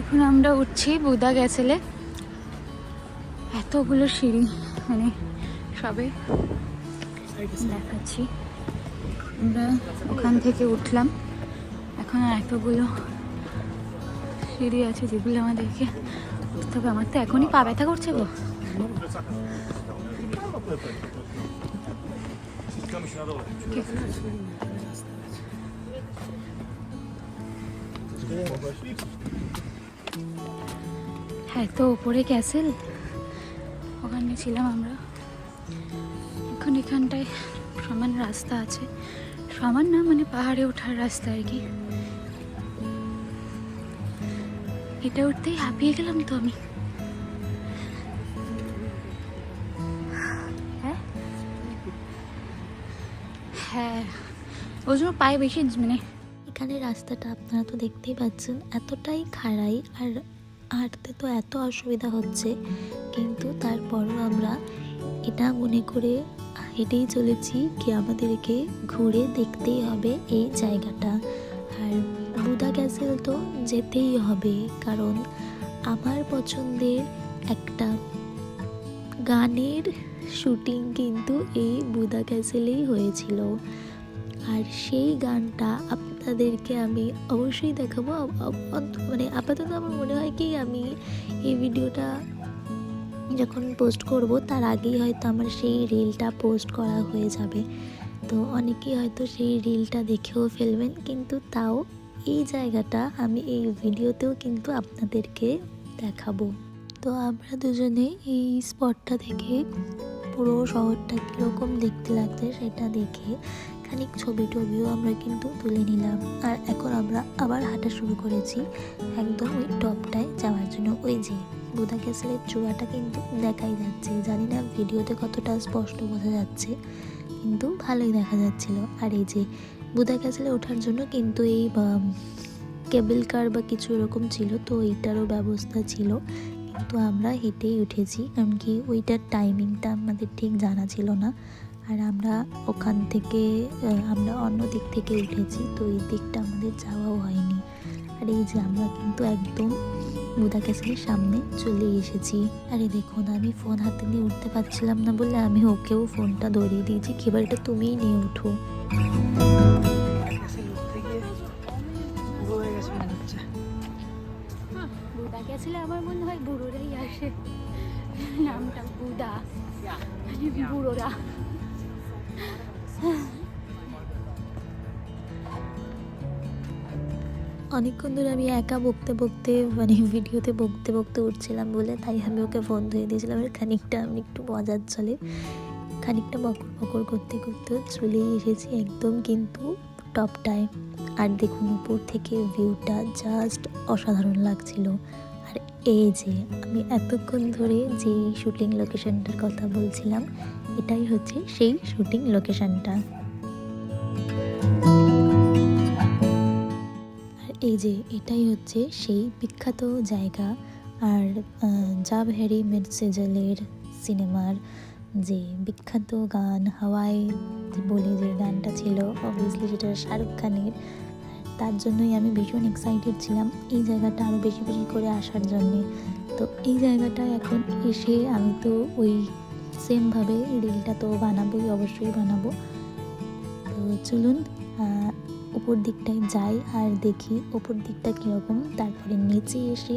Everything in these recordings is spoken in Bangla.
এখন আমরা উঠছি বুদা গেছেলে এতগুলো সিঁড়ি মানে সবে দেখাচ্ছি। আমরা ওখান থেকে উঠলাম। এখন এতগুলো সিঁড়ি আছে যেগুলো আমাদেরকে হবে। আমার তো এখনই পা ব্যথা করছে গো। হ্যাঁ তো ওপরে ক্যাসেল। ওখানে ছিলাম আমরা। এখন এখানটায় সমান রাস্তা আছে। সমান না মানে পাহাড়ে ওঠার রাস্তা আর কি। এটা উঠতেই হাঁপিয়ে গেলাম তো আমি। হ্যাঁ? হ্যাঁ ওই জন্য পায়ে বেশি মানে এখানে রাস্তাটা আপনারা তো দেখতেই পাচ্ছেন, এতটাই খাড়াই আর হাঁটতে তো এত অসুবিধা হচ্ছে। কিন্তু তারপরও আমরা এটা মনে করে হেঁটেই চলেছি কি আমাদেরকে ঘুরে দেখতেই হবে এই জায়গাটা। আর বুদা ক্যাসেল তো যেতেই হবে, কারণ আমার পছন্দের একটা গানের শুটিং কিন্তু এই বুদা ক্যাসেলেই হয়েছিল। আর সেই গানটা আপনাদেরকে আমি অবশ্যই দেখাবো। মানে আপাতত আমার মনে হয় কি, আমি এই ভিডিওটা যখন পোস্ট করব, তার আগেই হয়তো আমার সেই রিলটা পোস্ট করা হয়ে যাবে। তো অনেকেই হয়তো সেই রিলটা দেখেও ফেলবেন, কিন্তু তাও এই জায়গাটা আমি এই ভিডিওতেও কিন্তু আপনাদেরকে দেখাবো। তো আমরা দুজনে এই স্পটটা থেকে পুরো শহরটা কীরকম দেখতে লাগছে, সেটা দেখে খানিক ছবি টবিও আমরা কিন্তু তুলে নিলাম। আর এখন আমরা আবার হাঁটা শুরু করেছি একদম ওই টপটায় যাওয়ার জন্য। ওই যে বুদা ক্যাসেলের চূড়াটা কিন্তু দেখাই যাচ্ছে। জানি না ভিডিওতে কতটা স্পষ্ট বোঝা যাচ্ছে, কিন্তু ভালোই দেখা যাচ্ছিল। আর এই যে বুদা ক্যাসেলে ওঠার জন্য কিন্তু এই কেবল কার বা কিছু এরকম ছিল, তো এইটারও ব্যবস্থা ছিল। কিন্তু আমরা হেঁটেই উঠেছি। কারণ কি ওইটার টাইমিংটা আমাদের ঠিক জানা ছিল না। আর আমরা ওখান থেকে আমরা অন্য দিক থেকে উঠেছি তো এই দিকটা আমাদের যাওয়াও হয়নি। আর এই যে আমরা কিন্তু একদম বুদা ক্যাসেলের সামনে চলে এসেছি। আরে দেখুন আমি ফোন হাতে নিয়ে উঠতে পারছিলাম না বলে আমি ওকেও ফোনটা ধরিয়ে দিয়েছি। কি এবার এটা তুমিই নিয়ে উঠো। গেছিলে আমার মনে হয় বুড়োরাই আসে। নামটা বুদা মানে বুড়োরা। অনেকক্ষণ ধরে আমি একা বকতে বকতে মানে ভিডিওতে বকতে বকতে উঠছিলাম বলে, তাই আমি ওকে ফোন ধরে দিয়েছিলাম আর খানিকটা আমি একটু মজার চলে। খানিকটা বকর বকর করতে করতে চলেই এসেছি একদম কিন্তু টপটায় আর দেখুন, উপর থেকে ভিউটা জাস্ট অসাধারণ লাগছিল। আর এই যে, আমি এতক্ষণ ধরে যে শুটিং লোকেশনটার কথা বলছিলাম এটাই হচ্ছে সেই শুটিং লোকেশনটা। আর এই যে এটাই হচ্ছে সেই বিখ্যাত জায়গা, আর জাব হ্যারি মেরসেজেলের সিনেমার যে বিখ্যাত গান, হাওয়াই বলে যে গানটা ছিল অবভিয়াসলি সেটা শাহরুখ খানের। তার জন্যই আমি ভীষণ এক্সাইটেড ছিলাম এই জায়গাটা আরও বেশি বেশি করে আসার জন্যে। তো এই জায়গাটা এখন এসে আমি তো ওই সেমভাবে রিলটা তো বানাবোই, অবশ্যই বানাবো। তো চলুন উপর দিকটায় যাই আর দেখি উপর দিকটা কীরকম। তারপরে নিচে এসে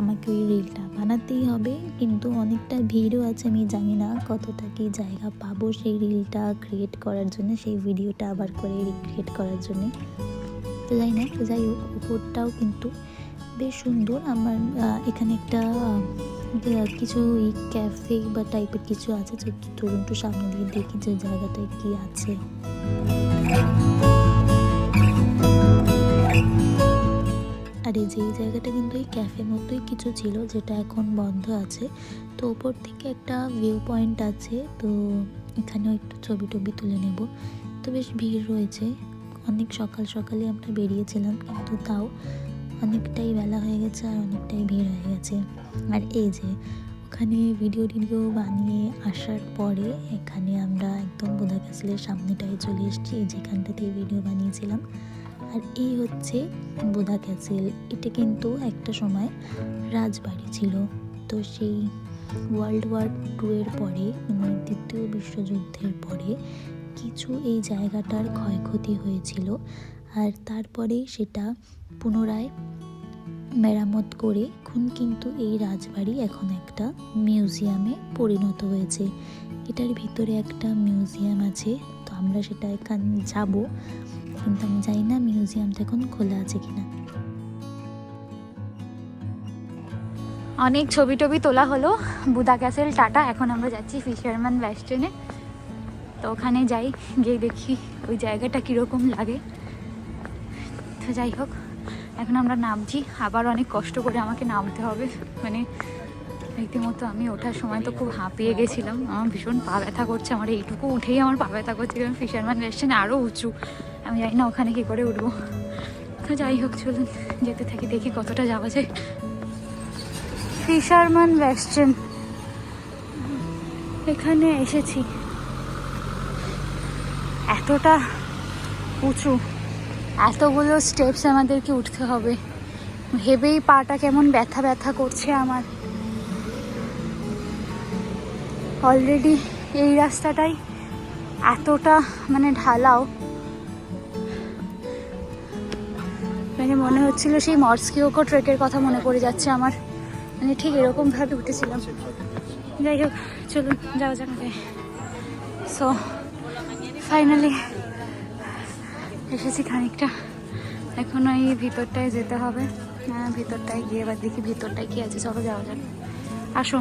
আমাকে ওই রিলটা বানাতেই হবে। কিন্তু অনেকটা ভিড়ও আছে, আমি জানি না কতটা কি জায়গা পাবো সেই রিলটা ক্রিয়েট করার জন্য, সেই ভিডিওটা আবার করে রিক্রিয়েট করার জন্যে। তো যাই না যাই হোক, উপরটাও কিন্তু বেশ সুন্দর। আমার এখানে একটা কিছু ওই ক্যাফে বা টাইপের কিছু আছে তো ধরুন একটু সামনে দিয়ে দেখি যে জায়গাটায় কি আছে? আর এই যে এই জায়গাটা কিন্তু এই ক্যাফে মতোই কিছু ছিল যেটা এখন বন্ধ আছে। তো ওপর থেকে একটা ভিউ পয়েন্ট আছে, তো এখানেও একটু ছবি টবি তুলে নেব। তো বেশ ভিড় রয়েছে। অনেক সকাল সকালে আমরা বেরিয়েছিলাম, কিন্তু তাও অনেকটাই বেলা হয়ে গেছে আর অনেকটাই ভিড় হয়ে গেছে। আর এই যে, ওখানে ভিডিও টিডিও বানিয়ে আসার পরে এখানে আমরা একদম বোধা ক্যাসেলের সামনেটায় চলে এসেছি যেখানটাতে ভিডিও বানিয়েছিলাম। আর এই হচ্ছে বোদা ক্যাসেল। এটা কিন্তু একটা সময় রাজবাড়ি ছিল। তো সেই ওয়ার্ল্ড ওয়ার টু এর পরে মানে দ্বিতীয় বিশ্বযুদ্ধের পরে কিছু এই জায়গাটার ক্ষয়ক্ষতি হয়েছিল। আর তারপরে সেটা পুনরায় মেরামত করে এখন কিন্তু এই রাজবাড়ি এখন একটা মিউজিয়ামে পরিণত হয়েছে। এটার ভিতরে একটা মিউজিয়াম আছে, তো আমরা সেটা এখানে যাব। কিন্তু আমি জানি না মিউজিয়ামটা এখন খোলা আছে কিনা। অনেক ছবি টবি তোলা হলো। Buda castle, tata. এখন আমরা যাচ্ছি ফিশারম্যান ওয়েস্টার্নে তো ওখানে যাই, গিয়ে দেখি ওই জায়গাটা কীরকম লাগে। তো যাই হোক। এখন আমরা নামছি। আবার অনেক কষ্ট করে আমাকে নামতে হবে। মানে রীতিমতো আমি ওঠার সময় তো খুব হাঁপিয়ে গেছিলাম। আমার ভীষণ পা ব্যথা করছে আমার। এইটুকু উঠেই আমার পা ব্যথা করছে। কারণ ফিশারম্যান রেস্টুরেন্ট আরও উঁচু। আমি জানি না ওখানে কী করে উঠবো। তো যাই হোক, চলুন যেতে থাকি, দেখি কতটা যাওয়া যায়। ফিশারম্যান ওয়েস্টার্ন এখানে এসেছি। এতটা উঁচু। এতগুলো স্টেপস আমাদেরকে উঠতে হবে। ভেবেই পাটা কেমন ব্যথা ব্যথা করছে আমার। অলরেডি এই রাস্তাটাই এতটা মানে ঢালাও। মানে মনে হচ্ছিল সেই মর্সকিওকো ট্রেকের কথা মনে পড়ে যাচ্ছে আমার। মানে ঠিক এরকমভাবে উঠেছিলাম। যাই হোক, চলুন, যাওয়া যাক সো ফাইনালি এসেছি খানিকটা। এখন এই ভিতরটায় যেতে হবে। হ্যাঁ ভিতরটায় গিয়ে এবার দেখি ভিতরটায় কি আছে। চলো যাওয়া যাক। আসো।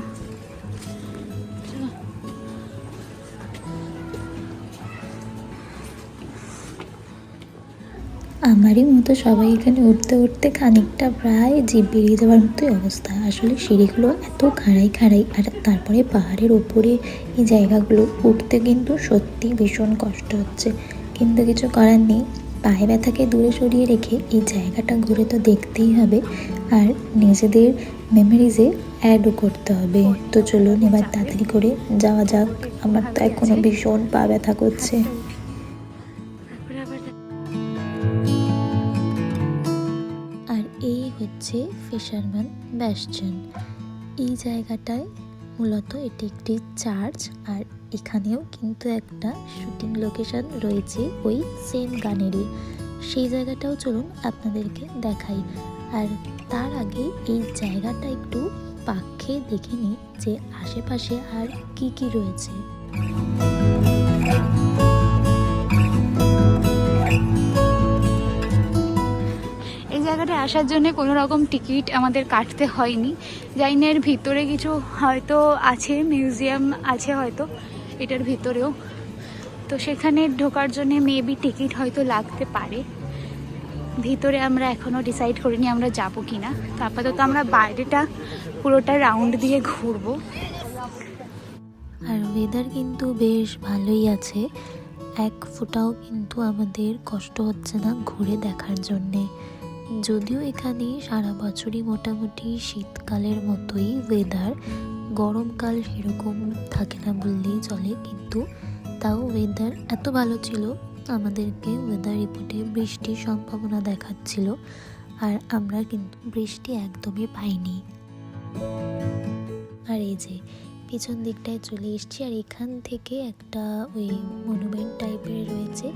আমারই মতো সবাই এখানে উঠতে উঠতে খানিকটা প্রায় জিভ বেরিয়ে যাওয়ার মতোই অবস্থা। আসলে সিঁড়িগুলো এত খাড়াই খাড়াই, আর তারপরে পাহাড়ের ওপরে এই জায়গাগুলো উঠতে কিন্তু সত্যি ভীষণ কষ্ট হচ্ছে। কিন্তু কিছু করার নেই। পায়ে ব্যথাকে দূরে সরিয়ে রেখে এই জায়গাটা ঘুরে তো দেখতেই হবে। আর নিজেদের মেমোরিজে অ্যাডও করতে হবে। তো চলুন এবার তাড়াতাড়ি করে যাওয়া যাক। আমার তো এখনও ভীষণ পা ব্যথা করছে। আর এই হচ্ছে ফিশারম্যান ব্যাসচন এই জায়গাটায় মূলত এটি একটি চার্চ আর এখানেও কিন্তু একটা শুটিং লোকেশন রয়েছে ওই সেম গানেরই। সেই জায়গাটাও চলুন আপনাদেরকে দেখাই। আর তার আগে এই জায়গাটা একটু পাক দেখে নিই যে আশেপাশে আর কি কি রয়েছে। এই জায়গাটায় আসার জন্য কোনো রকম টিকিট আমাদের কাটতে হয়নি। এর ভিতরে কিছু হয়তো আছে, মিউজিয়াম আছে হয়তো। এটার ভিতরেও। তো সেখানে ঢোকার জন্য মেবি টিকিট হয়তো লাগতে পারে। ভিতরে আমরা এখনও ডিসাইড করিনি আমরা যাব কি না তো আপাতত আমরা বাইরেটা পুরোটা রাউন্ড দিয়ে ঘুরবো। আর ওয়েদার কিন্তু বেশ ভালোই আছে। এক ফোঁটাও কিন্তু আমাদের কষ্ট হচ্ছে না ঘুরে দেখার জন্যে। যদিও এখানে সারা বছরই মোটামুটি শীতকালের মতোই ওয়েদার গরমকাল সেরকম থাকে না বললেই চলে, কিন্তু তাও ওয়েদার এত ভালো ছিল, আমাদেরকে ওয়েদার রিপোর্টে বৃষ্টির সম্ভাবনা দেখাচ্ছিল, আর আমরা কিন্তু বৃষ্টি একদমই পাইনি। আর এই যে, পিছন দিকটায় চলে এসেছি, আর এখান থেকে একটা ওই মনুমেন্ট টাইপের রয়েছে,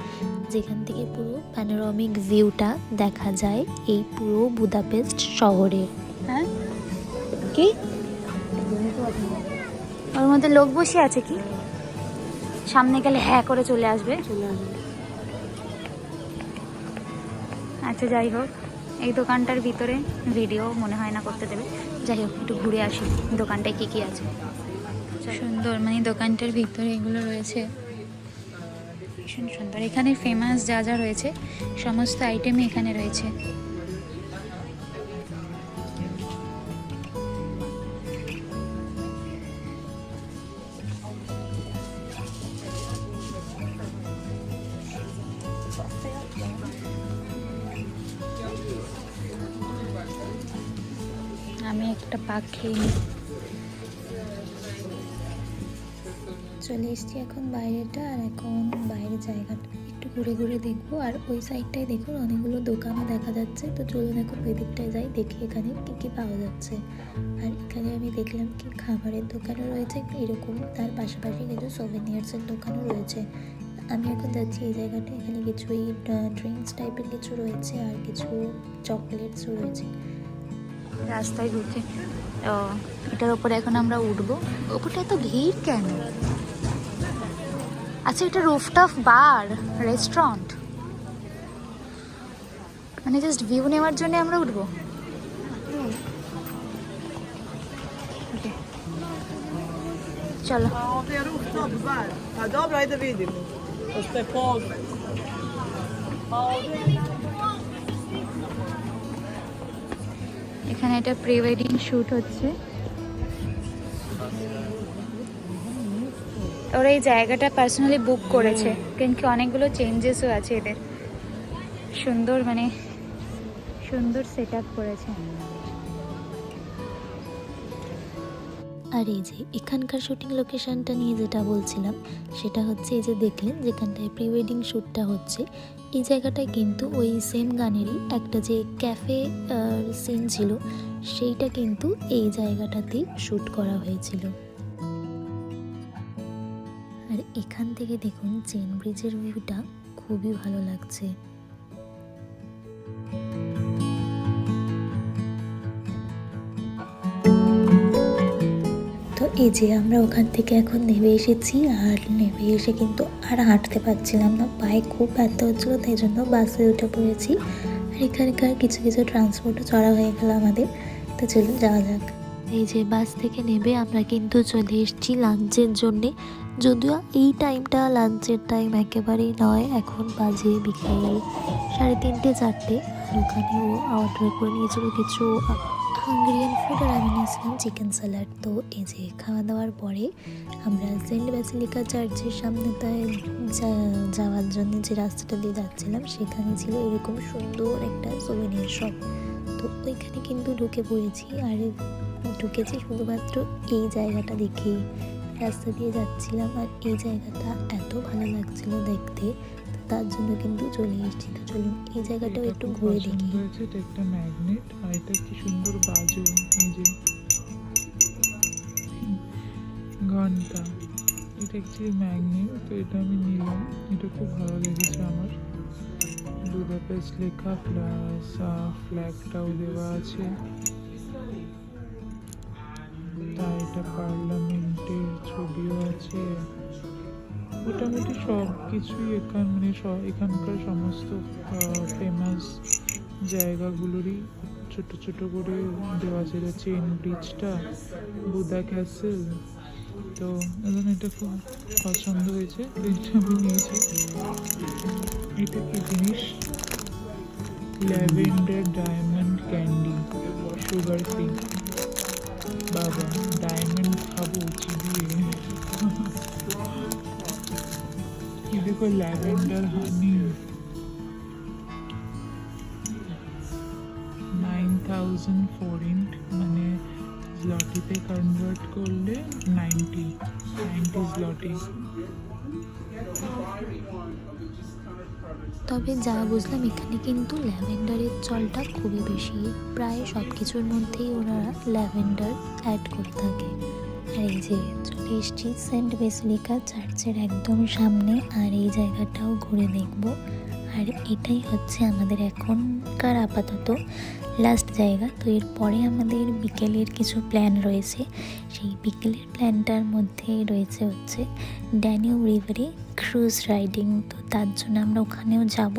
যেখান থেকে পুরো প্যানোরামিক ভিউটা দেখা যায়, এই পুরো বুদাপেস্ট শহরে হ্যাঁ? কি? ওর মধ্যে লোক বসে আছে কি? সামনে গেলে হ্যাঁ করে চলে আসবে। আচ্ছা যাই হোক। এই দোকানটার ভিতরে ভিডিও মনে হয় না করতে দেবে। যাই হোক একটু ঘুরে আসি দোকানটায় কি কি আছে। সুন্দর মানে দোকানটার ভিতরে এগুলো রয়েছে। ভীষণ সুন্দর। এখানে ফেমাস যা যা রয়েছে সমস্ত আইটেমই এখানে রয়েছে। আমি একটা নিই। চলে এসছি এখন বাইরেটা আর এখন বাইরের জায়গাটা। একটু ঘুরে ঘুরে দেখব। আর ওই সাইডটায় দেখুন, অনেকগুলো দোকানও দেখা যাচ্ছে। তো চলুন এখন দিকটায় যাই, দেখি এখানে কী কী পাওয়া যাচ্ছে। আর এখানে আমি দেখলাম কি খাবারের দোকানও রয়েছে, এরকম তার পাশাপাশি কিছু সোভেনিয়ার্সের দোকানও রয়েছে। আমি এখন যাচ্ছি এই জায়গাটা। এখানে কিছু এই ড্রিঙ্কস টাইপের কিছু রয়েছে আর কিছু চকলেটসও রয়েছে। রাস্তায় ঢুকে। ও এটার ওপরে এখন আমরা উঠবো। ওপরটা এত ভিড় কেন? আচ্ছা এটা রুফটপ বার রেস্টুরেন্ট মানে জাস্ট ভিউ নেওয়ার জন্য আমরা উঠবো. চলো। Dobra, এখানে এটা প্রি ওয়েডিং শ্যুট হচ্ছে। ওরা এই জায়গাটা পার্সোনালি বুক করেছে। কিন্তু অনেকগুলো চেঞ্জেসও আছে এদের। সুন্দর মানে সুন্দর সেট করেছে। আর এই যে এখানকার শুটিং লোকেশনটা নিয়ে যেটা বলছিলাম, সেটা হচ্ছে এই যে দেখলেন যেখানটায় প্রি ওয়েডিং শ্যুটটা হচ্ছে, এই জায়গাটায় কিন্তু ওই সেম গানেরই একটা যে ক্যাফে সিন ছিল, সেইটা কিন্তু এই জায়গাটাতেই শ্যুট করা হয়েছিল। আর এখান থেকে দেখুন চেন ব্রিজের ভিউটা খুবই ভালো লাগছে। তো এই যে আমরা ওখান থেকে এখন নেমে এসেছি আর নেমে এসে কিন্তু আর হাঁটতে পারছিলাম না। পায়ে খুব ব্যথা হচ্ছিল, তাই জন্য বাসে উঠে পড়েছি। আর এখানকার কিছু কিছু ট্রান্সপোর্টও চড়া হয়ে গেল আমাদের। তো চলুন, যাওয়া যাক। এই যে বাস থেকে নেমে আমরা কিন্তু চলে এসেছি লাঞ্চের জন্যে। যদিও এই টাইমটা লাঞ্চের টাইম একেবারেই নয়, এখন বাজে বিকাল সাড়ে তিনটে চারটে। আর ওখানে ও অর্ডার করে নিয়েছিল কিছু হাঙ্গেরিয়ান ফুড আর আমি নিয়েছিলাম চিকেন স্যালাড তো এই যে খাওয়া দাওয়ার পরে আমরা সেন্ট ব্যাসিলিকা চার্চের সামনেটায় যা- যাওয়ার জন্য যে রাস্তাটা দিয়ে যাচ্ছিলাম, সেখানে ছিল এরকম সুন্দর একটা সোভেনিয়ার শপ তো ওইখানে কিন্তু ঢুকে পড়েছি আর ঢুকেছি শুধুমাত্র এই জায়গাটা দেখে রাস্তা দিয়ে যাচ্ছিলাম আর এই জায়গাটা এত ভালো লাগছিল দেখতে। তার জন্য কিন্তু চলে এসেছি। তো চলুন এই জায়গাটাও একটু ঘুরে দেখি। একটা ম্যাগনেট আর এটা কি সুন্দর বাজো এই যে ঘণ্টা। এটা অ্যাকচুয়ালি ম্যাগনেট তো এটা আমি নিলাম। এটা খুব ভালো লেগেছে আমার। বুদাপেস্ট লেখা প্লাস ফ্ল্যাগটাও দেওয়া আছে। তা এটা পার্লামেন্টের ছবিও আছে। মোটামুটি সব কিছুই এখান মানে এখানকার সমস্ত ফেমাস জায়গাগুলোরই ছোট ছোট করে দেওয়া ছিল। চেন ব্রিজটা বুদা ক্যাসেল তো এখন এটা খুব পছন্দ হয়েছে, এটা আমি নিয়েছি। এটা কি জিনিস? Lavender diamond candy sugar free বাবা ডায়মন্ড খাব, চিবিয়ে। ये देखो lavender honey nine thousand forint মানে জলটিতে কনভার্ট করলে নাইনটি নাইনটি জলটি তবে যা বুঝলাম এখানে কিন্তু ল্যাভেন্ডারের চলটা খুবই বেশি প্রায় সব কিছুর মধ্যেই ওনারা ল্যাভেন্ডার অ্যাড করে থাকে আর এই যে চলে এসেছি সেন্ট বেসিলিকা চার্চের একদম সামনে, আর এই জায়গাটাও ঘুরে দেখব। আর এটাই হচ্ছে আমাদের এখনকার আপাতত লাস্ট জায়গা। তো এরপরে আমাদের বিকেলের কিছু প্ল্যান রয়েছে। সেই বিকেলের প্ল্যানটার মধ্যে রয়েছে হচ্ছে ড্যানিউ রিভারে ক্রুজ রাইডিং তো তার জন্য আমরা ওখানেও যাব।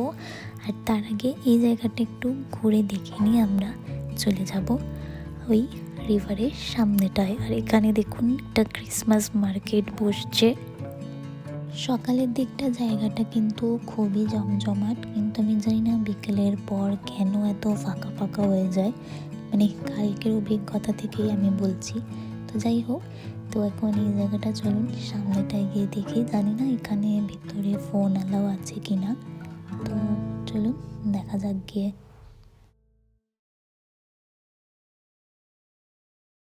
আর তার আগে এই জায়গাটা একটু ঘুরে দেখে নিয়ে আমরা চলে যাব। ওই রিভারের সামনেটায়। আর এখানে দেখুন একটা ক্রিসমাস মার্কেট বসছে। সকালের দিকটা জায়গাটা কিন্তু খুবই জমজমাট, কিন্তু আমি জানি না বিকেলের পর কেন এত ফাঁকা ফাঁকা হয়ে যায়। মানে কালকের অভিজ্ঞতা থেকেই আমি বলছি। তো যাই হোক, তো এখন এই জায়গাটা চলুন, সামনেটায় গিয়ে দেখি। জানি না এখানে ভিতরে ফোন অ্যালাও আছে কি না তো চলুন, দেখা যাক গিয়ে।